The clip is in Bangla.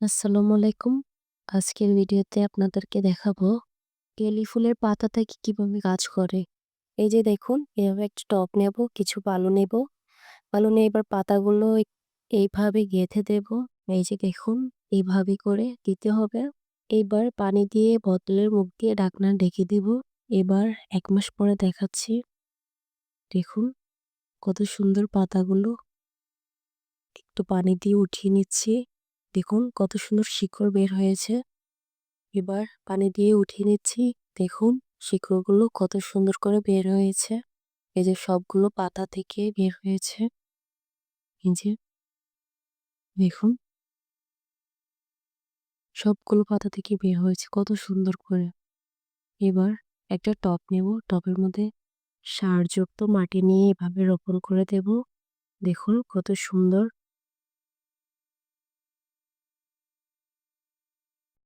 আসসালামু আলাইকুম। আজকের ভিডিওতে আপনাদেরকে দেখাবো কেলি ফুলের পাতা থেকে কীভাবে গাছ করে। এই যে দেখুন এভাবে একটা টব নেব, কিছু বালু নেব। বালু নিয়ে এবার পাতাগুলো এইভাবে গেঁথে দেব। এই যে দেখুন এইভাবে করে দিতে হবে। এবার পানি দিয়ে বোতলের মুখ দিয়ে ঢাকনা ঢেকে দেব। এবার এক মাস পরে দেখাচ্ছি। দেখুন কত সুন্দর পাতাগুলো। একটু পানি দিয়ে উঠিয়ে নিচ্ছি। দেখুন কত সুন্দর শিকড় বের হয়েছে। এবার পানি দিয়ে উঠিয়ে নিচ্ছি। দেখুন শিকড়গুলো কত সুন্দর করে বের হয়েছে। এই যে সবগুলো পাতা থেকে বের হয়েছে। এই যে দেখুন। সবগুলো পাতা থেকে বের হয়েছে কত সুন্দর করে। এবার একটা টপ নেব। টপের মধ্যে সারযুক্ত মাটি নিয়ে এভাবে রোপণ করে দেব। দেখুন কত সুন্দর